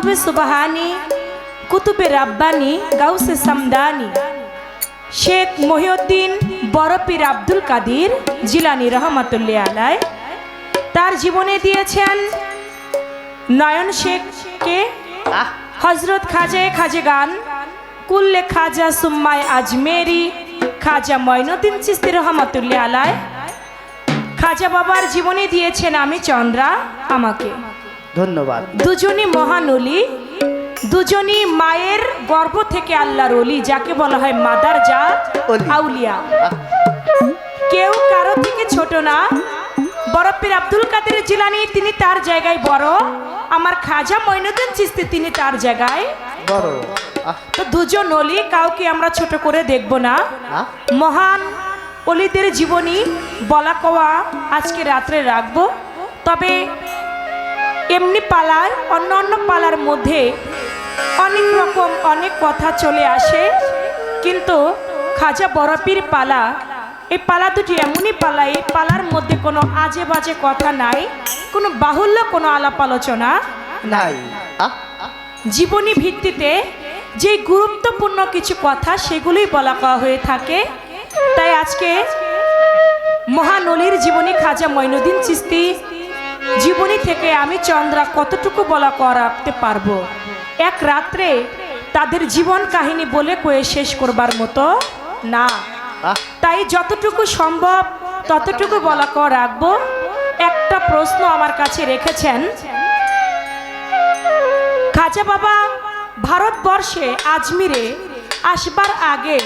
মাহবুবে সুবাহানি কুতুবে রাব্বানি গাউসে সামদানি শেখ মহিউদ্দিন বরপির আব্দুল কাদির জিলানি রহমাতুল্লাহ আলায় তার জীবনে দিয়েছেন নয়ন শেখকে হজরত খাজে খাজে গান কুল্লে খাজা সুম্মায় আজমেরি খাজা ময়নুদ্দিন চিস্তি রহমাতুল্লাহ আলায় খাজা বাবার জীবনে দিয়েছেন আমি চন্দ্রা আমাকে। ধন্যবাদ। দুজনই মহান মহানলি দুজনই মায়ের গর্ভ থেকে আল্লাহর অলি যাকে বলা হয় মাদার যা অলি। আউলিয়া। কেউ কারও থেকে ছোট না। বরফের আব্দুল কাদের জিলানি তিনি তার জায়গায় বড়। আমার খাজা মইনুদ্দিন চিস্তি তিনি তার জায়গায় বড়। তো দুজন অলি কাউকে আমরা ছোট করে দেখব না। মহান অলিদের জীবনী বলা কওয়া আজকে রাত্রে রাখব। তবে এমনি পালায়, অন্য অন্য পালার মধ্যে অনেক রকম অনেক কথা চলে আসে। কিন্তু খাজা বরফির পালা, এই পালা দুটি এমনই পালা, এই পালার মধ্যে কোনো আজে বাজে কথা নাই, কোনো বাহুল্য, কোনো আলাপ আলোচনা নাই। জীবনী ভিত্তিতে যে গুরুত্বপূর্ণ কিছু কথা সেগুলোই বলা হয়ে থাকে। তাই আজকে মহানলীর জীবনী খাজা মঈনুদ্দিন চিস্তি জীবনী থেকে আমি চন্দ্রা কতটুকু বলা করাতে পারব? এক রাত্রে তাদের জীবন কাহিনী বলে কয়ে শেষ করবার মতো? না। তাই যতটুকু সম্ভব ততটুকু বলা কর রাখব। একটা প্রশ্ন আমার কাছে রেখেছেন। খাজা বাবা ভারতবর্ষে আজমিরে আসবার আগে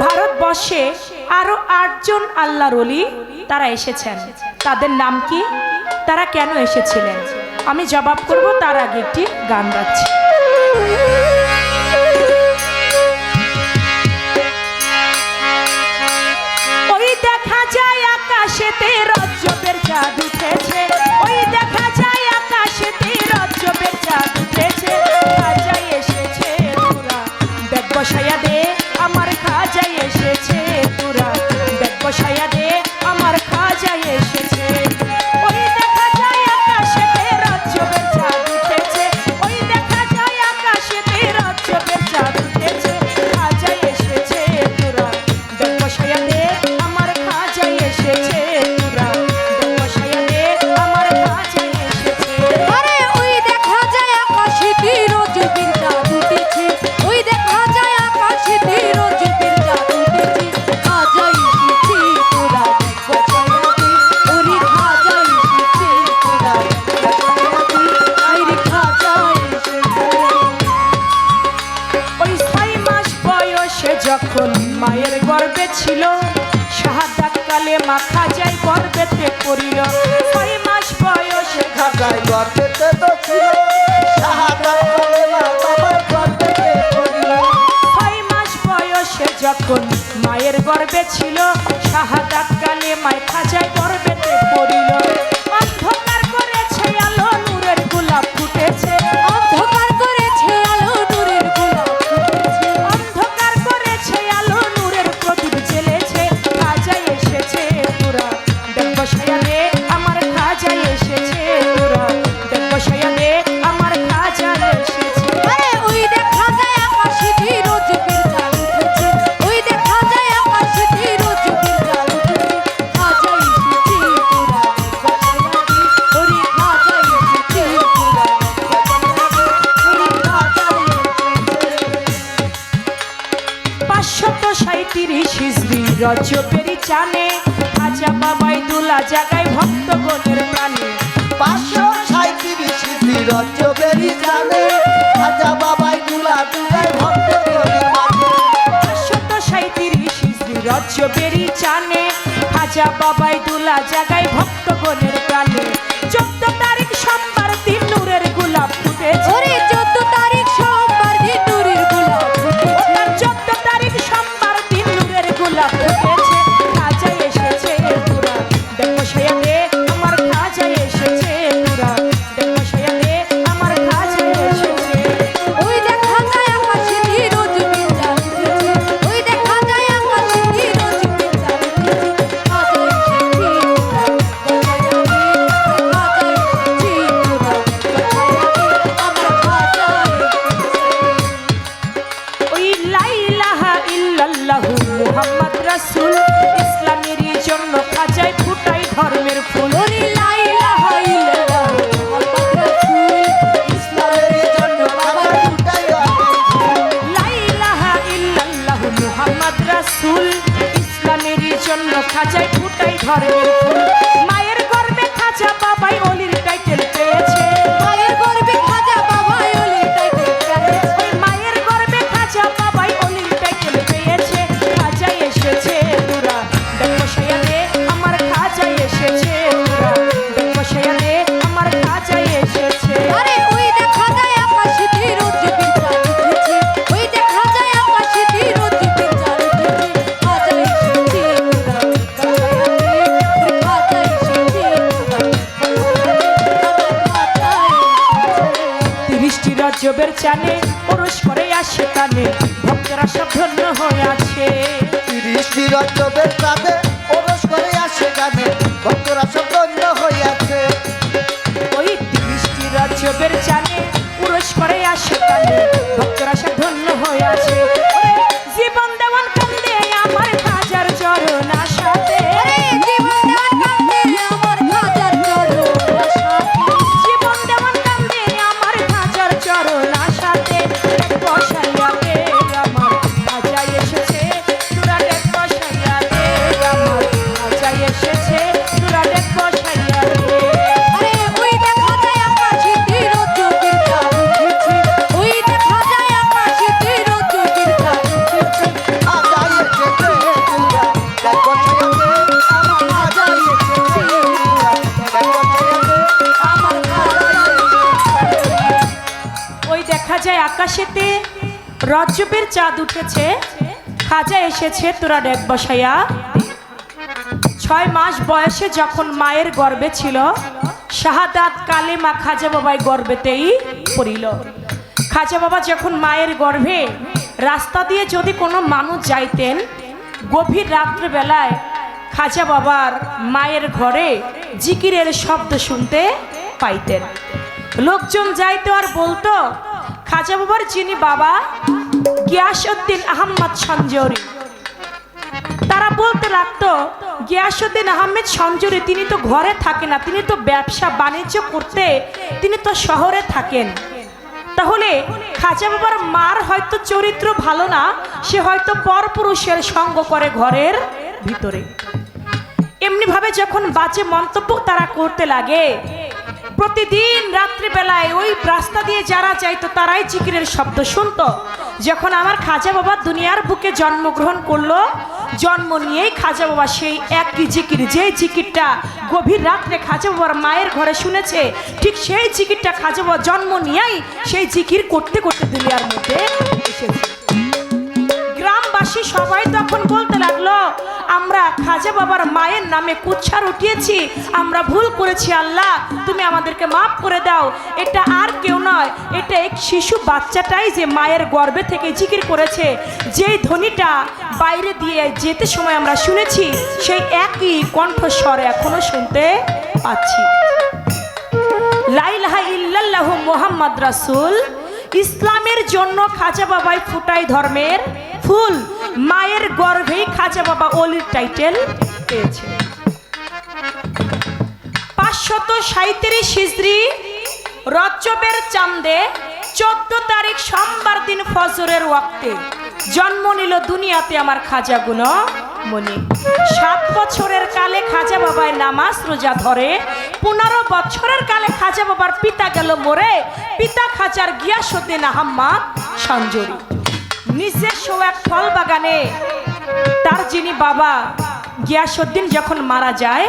ভারতবর্ষে আরও আটজন আল্লাহর অলি তারা এসেছেন। তাদের নাম কি? তারা কেন এসেছিলেন? আমি জবাব করব তার আগে একটি গান গাচ্ছি। ওই দেখা যায় আকাশেতে রজ্জবের চাঁদ উঠেছে মায়ের রজবেরি চানে। আজা বাবাই দুলা জাগায় ভক্তগণের প্রাণে। পাঁচশো সাঁত্রিশ চোপেরি চানে। খাজা বাবাই দুলা জাগায় ভক্ত করে মানে। পাঁচশত সাঁত্রিশ হিজড়ি রজবেরি চানে। খাজা বাবাই দুলা জাগায় ভক্তগণের প্রাণে। মায়ের গর্বে খাঁচা বাবাই অলির রজবের চানে পুরুষ করে আসে কানে ভক্তরা সব ধন্য হয়ে আছে। তিরিশটি রজবের চাঁদে ওরস করে আসে গানে ভক্তরা সব ধন্য আছে। ওই তিরিশটি রজবের চানে পুরুষ করে আসে কানে ভক্তরা সব ধন্য হয়ে আছে। জীবন দেওয়ান ওই দেখা যায় আকাশেতে রজ্জবের চাঁদ উঠেছে, খাজা এসেছে তোরা ডেক বসাইয়া। ছয় মাস বয়সে যখন মায়ের গর্ভে ছিল, শাহাদাত কালেমা খাজা বাবাই গর্ভেতেই পড়িল। খাজা বাবা যখন মায়ের গর্ভে রাস্তা দিয়ে যদি কোনো মানুষ যাইতেন, গভীর রাত্রেবেলায় খাজা বাবার মায়ের ঘরে জিকিরের শব্দ শুনতে পাইতেন। লোকজন যাইতো আর বলতো, খাজা বাবার যিনি বাবা, গিয়াসউদ্দিন আহম্মদ সঞ্জরি। তারা বলতে লাগতো গিয়াসুদ্দিন আহমেদ সঞ্জুরি, তিনি তো ঘরে থাকে না, তিনি তো ব্যবসা বাণিজ্য করতে, তিনি তো শহরে থাকেন। তাহলে খাজা বাবার মার হয়তো চরিত্র ভালো না, সে হয়তো পরপুরুষের সঙ্গ করে ঘরের ভিতরে। এমনি ভাবে যখন বাজে মন্তব্য তারা করতে লাগে প্রতিদিন রাত্রিবেলায় ওই রাস্তা দিয়ে যারা যাইতো, তারাই জিকিরের শব্দ শুনতো। যখন আমার খাজা বাবা দুনিয়ার বুকে জন্মগ্রহণ করল, জন্ম নিয়েই খাজা বাবা সেই একই জিকির যেই জিকিরটা গভীর রাত্রে খাজা বাবার মায়ের ঘরে শুনেছে, ঠিক সেই জিকিরটা খাজা বাবা জন্ম নিয়েই সেই জিকির করতে করতে দুনিয়ার মধ্যে এসেছে। সবাই তখন বলতে লাগল, আমরা খাজা বাবার মায়ের নামে কুচ্ছার উঠিয়েছি আমরা ভুল করেছি আল্লাহ, তুমি আমাদেরকে মাফ করে দাও। এটা আর কেউ নয়, এটা এক শিশু বাচ্চাটাই যে মায়ের গর্ভে থেকে জিকির করেছে। যেই ধ্বনিটা বাইরে দিয়ে যেতে সময় আমরা শুনেছি, সেই একই কণ্ঠস্বর এখনও শুনতে পাচ্ছি। লাইলাহা ইল্লাল্লাহু মোহাম্মদ রাসূল, ইসলামের জন্য খাজা বাবাই ফুটাই ধর্মের ফুল। মায়ের গর্ভেই খাজা বাবা অলির টাইটেল পেয়েছে। পাঁচশত সাঁত্রিশ হিজড়ি রজ্জবের চান্দে চোদ্দ তারিখ সোমবার দিন ফজরের ওয়াক্তে জন্ম নিল দুনিয়াতে আমার খাজা গুণ মনি সাত বছরের কালে খাজা বাবায় নামাজ রোজা ধরে, পনেরো বছরের কালে খাজা বাবার পিতা গেল মরে, পিতা খাজার গিয়াসুদ্দিন আহম্মদ সঞ্জরি। নিজস্ব এক ফল বাগানে, তার যিনি বাবা গিয়াসুদ্দিন যখন মারা যায়,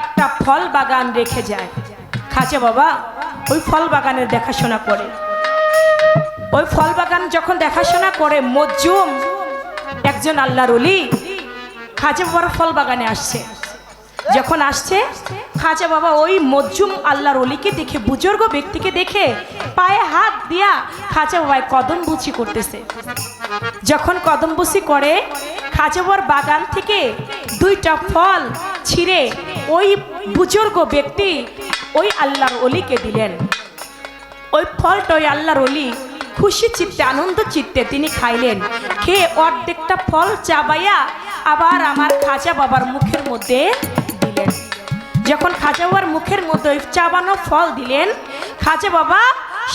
একটা ফল বাগান রেখে যায়। খাজা বাবা, ওই ফল বাগানের দেখাশোনা করে। ওই ফল বাগান যখন দেখাশোনা করে মজ্জুম একজন আল্লাহর অলি খাজা বাবার ফল বাগানে আসছে। যখন আসছে, খাজা বাবা ওই মজ্জুম আল্লাহর অলিকে দেখে, বুজুর্গ ব্যক্তিকে দেখে পায়ে হাত দিয়া খাজা বাবায় কদম বুচি করতেছে। যখন কদমবসি করে খাজাবর বাগান থেকে দুইটা ফল ছিঁড়ে ওই বুজুর্গ ব্যক্তি ওই আল্লাহর অলিকে দিলেন। ওই ফলটা ওই আল্লাহর অলি খুশি চিত্তে, আনন্দ চিত্তে তিনি খাইলেন। খেয়ে অর্ধেকটা ফল চাবাইয়া আবার আমার খাজা বাবার মুখের মধ্যে যখন খাজা বাবার মুখের মধ্যে চাবানো ফল দিলেন, খাজা বাবা,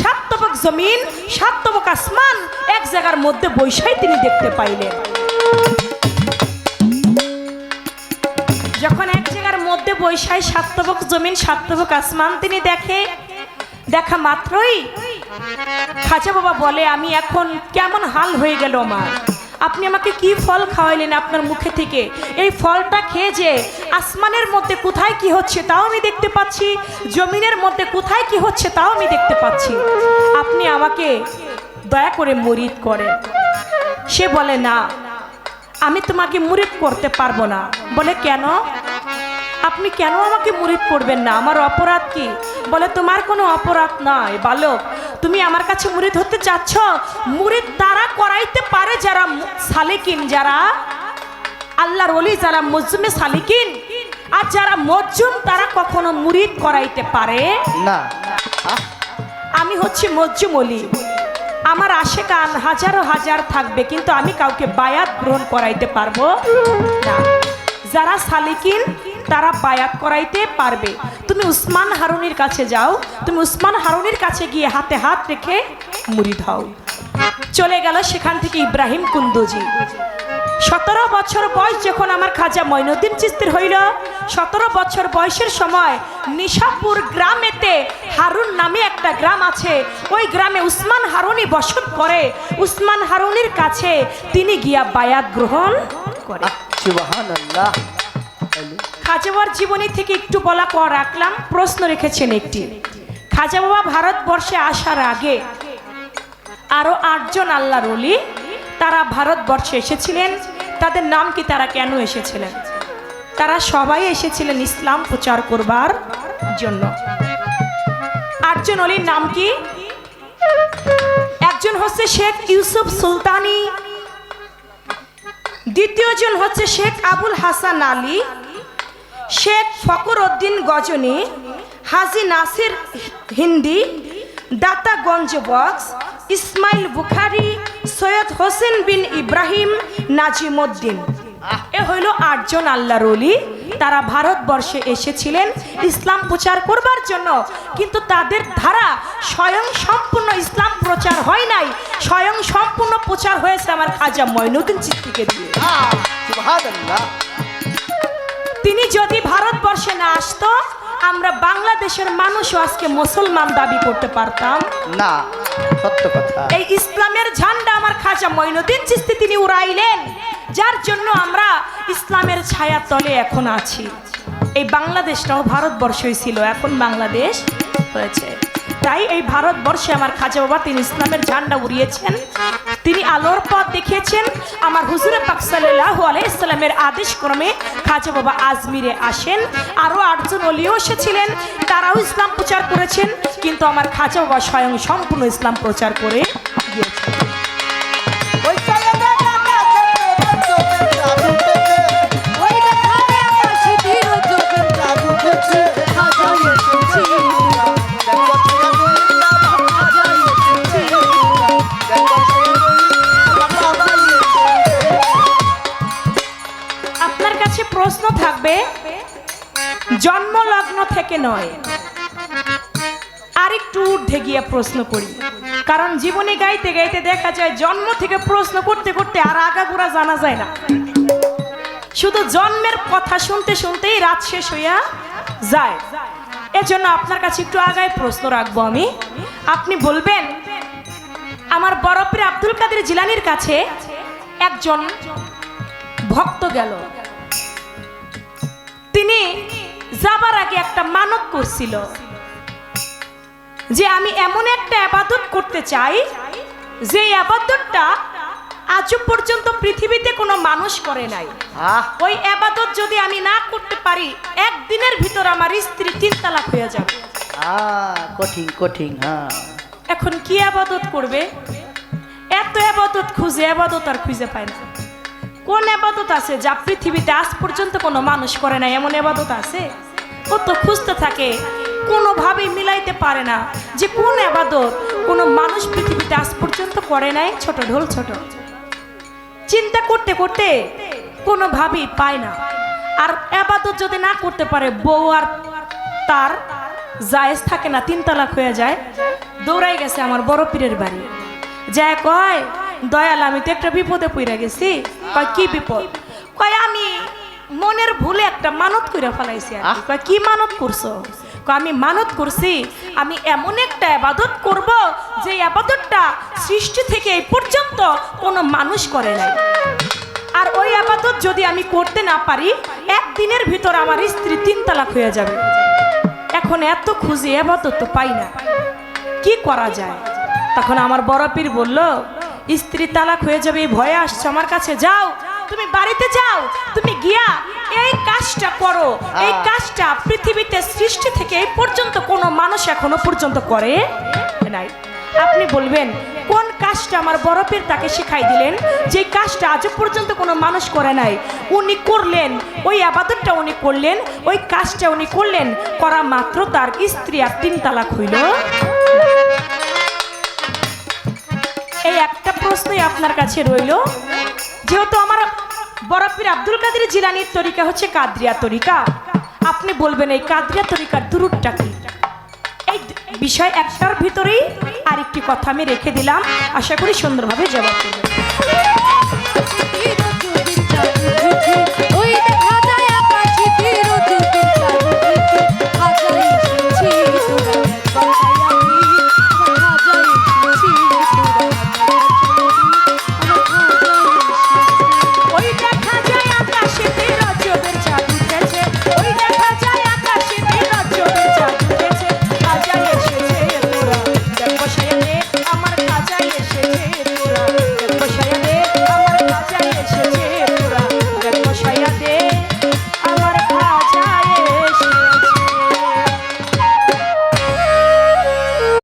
সাত তবক জমিন, সাত তবক আসমান, এক জায়গার মধ্যে বৈশাই তিনি দেখতে পাইলেন। যখন এক জায়গার মধ্যে বৈশাই সাতবক জমিন সাতবক আসমান তিনি দেখে, দেখা মাত্রই খাজা বাবা বলে, আমি এখন কেমন হাল হয়ে গেল আমার? আপনি আমাকে কি ফল খাওয়াইলেন আপনার মুখে থেকে? এই ফলটা খেয়ে যে আসমানের মধ্যে কোথায় কি হচ্ছে তাও আমি দেখতে পাচ্ছি, জমিনের মধ্যে কোথায় কি হচ্ছে তাও আমি দেখতে পাচ্ছি। আপনি আমাকে দয়া করে মরিদ করেন। সে বলে, না, আমি তোমাকে মুরিদ করতে পারব না। বলে, কেন? আপনি কেন আমাকে মুরিদ করবেন না? আমার অপরাধ কি? বলে, তোমার কোনো অপরাধ নয় বালক। তুমি আমার কাছে মুরিদ হতে চাচ্ছ? মুরিদ তারা করাইতে পারে যারা সালিকিন যারা আল্লাহর ওলি যারা মজুমে সালিকিন। আর যারা মজ্জুম তারা কখনো মুরিদ করাইতে পারে? না। আমি হচ্ছি মজ্জুম অলি আমার আশে আশেকান হাজারো হাজার থাকবে কিন্তু আমি কাউকে বায়াত গ্রহণ করাইতে পারব না। যারা সালিকিন তারা বায়াত করাইতে পারবে। তুমি উসমান হারুনির কাছে যাও। তুমি উসমান হারুনির কাছে গিয়ে হাতে হাত রেখে মুড়ি ধাও। চলে গেল সেখান থেকে ইব্রাহিম কুন্দুজি। সতেরো বছর বয়স যখন আমার খাজা মঈনুদ্দিন চিস্তির হইল, সতেরো বছর বয়সের সময় নিশাপুর গ্রামেতে হারুন নামে একটা গ্রাম আছে। ওই গ্রামে উসমান হারুনি বসত করে। উসমান হারুনির কাছে তিনি গিয়া বায়াত গ্রহণ করে। আহ, সুবহানাল্লাহ খাজা বাবার জীবনী থেকে একটু বলা পর রাখলাম প্রশ্ন রেখেছেন একটি। খাজা বাবা ভারতবর্ষে আসার আগে আরও আটজন আল্লাহ রলি তারা ভারতবর্ষে এসেছিলেন। তাদের নাম কি তারা কেন এসেছিলেন? তারা সবাই এসেছিলেন ইসলাম প্রচার করবার জন্য। আটজন অলির নাম কি? একজন হচ্ছে শেখ ইউসুফ সুলতানি দ্বিতীয়জন হচ্ছে শেখ আবুল হাসান আলী শেখ ফকর উদ্দিন গজনী হাজি নাসির হিন্দি দাতা গঞ্জ বক্স ইসমাইল বুখারি সৈয়দ হোসেন বিন ইব্রাহিম নাজিমুদ্দিন। এ হইল আটজন আল্লাহর অলি তারা ভারতবর্ষে এসেছিলেন ইসলাম প্রচার করবার জন্য। কিন্তু তাদের ধারা স্বয়ং সম্পূর্ণ ইসলাম প্রচার হয় নাই। স্বয়ং সম্পূর্ণ প্রচার হয়েছে আমার খাজা মঈনুদ্দিন চিত্তিকে দিয়ে। তিনি যদি ভারতবর্ষে না আসতো আমরা বাংলাদেশের মানুষও আজকে মুসলমান দাবি করতে পারতাম। না সত্য কথা। এই ইসলামের ঝান্ডা আমার খাজা মঈনুদ্দিন চিস্তি তিনি উড়াইলেন যার জন্য আমরা ইসলামের ছায়া তলে এখন আছি। এই বাংলাদেশটাও ভারতবর্ষই ছিল এখন বাংলাদেশ হয়েছে। তাই এই ভারতবর্ষে আমার খাজা বাবা তিনি ইসলামের ঝান্ডা উড়িয়েছেন। তিনি আলোর পথ দেখিয়েছেন। আমার হুজুরে পাক সাল্লাল্লাহু আলাইহি ইসলামের আদেশ ক্রমে খাজা বাবা আজমিরে আসেন। আরও আটজন অলিও এসেছিলেন। তারাও ইসলাম প্রচার করেছেন। কিন্তু আমার খাজা বাবা স্বয়ং সম্পূর্ণ ইসলাম প্রচার করে গিয়েছেন। থেকে নয়। আরেকটু ঊর্ধ্বে গিয়ে প্রশ্ন করি। কারণ জীবনে গাইতে গাইতে দেখা যায়, জন্ম থেকে প্রশ্ন করতে করতে আর আগাগোড়া জানা যায় না। শুধু জন্মের কথা শুনতে শুনতেই রাত শেষ হইয়া যায়। এজন্য আপনার কাছে একটু আগায় প্রশ্ন রাখব আমি। আপনি বলবেন, আমার বরফের আব্দুল কাদের জিলানির কাছে একজন ভক্ত গেল। তিনি যাবার আগে একটা মানত করছিল। যে আমি এমন একটা আবাদত করতে চাই যে আবাদতটা আজও পর্যন্ত পৃথিবীতে কোনো মানুষ করে নাই। ওই আবাদত যদি আমি না করতে পারি একদিনের ভিতর আমার স্ত্রী তিন তালাক হয়ে যাবে। কঠিন কঠিন হ্যাঁ। এখন কি আবাদত করবে? এত আবাদত খুঁজে আবাদত আর খুঁজে পায় না। কোন আবাদত আছে যা পৃথিবীতে আজ পর্যন্ত কোনো মানুষ করে না এমন আবাদত আছে? কত খুঁজতে থাকে, কোনোভাবেই মিলাইতে পারে না যে কোন আবাদত কোনো মানুষ পৃথিবীতে আজ পর্যন্ত করে নাই, ছোট ঢোল ছোট। চিন্তা করতে করতে কোনোভাবেই পায় না। আর আবাদত যদি না করতে পারে, বউ আর তার জায়েজ থাকে না তিন তালাক হয়ে যায়। দৌড়াই গেছে আমার বড় পীরের বাড়ি। যায় কয় দয়াল আমি তো একটা বিপদে পড়ে গেছি। কয় কি বিপদ? কয় আমি মনের ভুলে একটা মানত করে ফেলাইছি আর। কয়, কি মানত করছ? আমি মানত করছি আমি এমন একটা আবাদত করব যে আবাদতটা সৃষ্টি থেকে এই পর্যন্ত কোনো মানুষ করে নাই। আর ওই আবাদত যদি আমি করতে না পারি একদিনের ভিতর আমার স্ত্রী তিন তালাক হয়ে যাবে। এখন এত খুঁজে আবাদত তো পাই না। কি করা যায়? তখন আমার বড় পীর বলল স্ত্রী তালাক হয়ে যাবে এই ভয়ে আসছে আমার কাছে যাও। তুমি বাড়িতে যাও তুমি গিয়া এই কাজটা করো। এই কাজটা পৃথিবীতে সৃষ্টি থেকে এই পর্যন্ত কোনো মানুষ এখনও পর্যন্ত করে নাই। আপনি বলবেন কোন কাজটা আমার বরফের তাকে শিখাই দিলেন? যে কাজটা আজও পর্যন্ত কোনো মানুষ করে নাই। উনি করলেন ওই আবাদতটা উনি করলেন ওই কাজটা উনি করলেন করা মাত্র তার স্ত্রী আর তিন তালাক হইল। এই একটা প্রশ্নই আপনার কাছে রইল। যেহেতু আমার বরফির আব্দুল কাদের জিলানির তরিকা হচ্ছে কাদরিয়া তরিকা। আপনি বলবেন এই কাদরিয়া তরিকার দুরুটটা কি? এই বিষয় একটার ভিতরেই আরেকটি কথা আমি রেখে দিলাম। আশা করি সুন্দরভাবে জবাব দেবেন।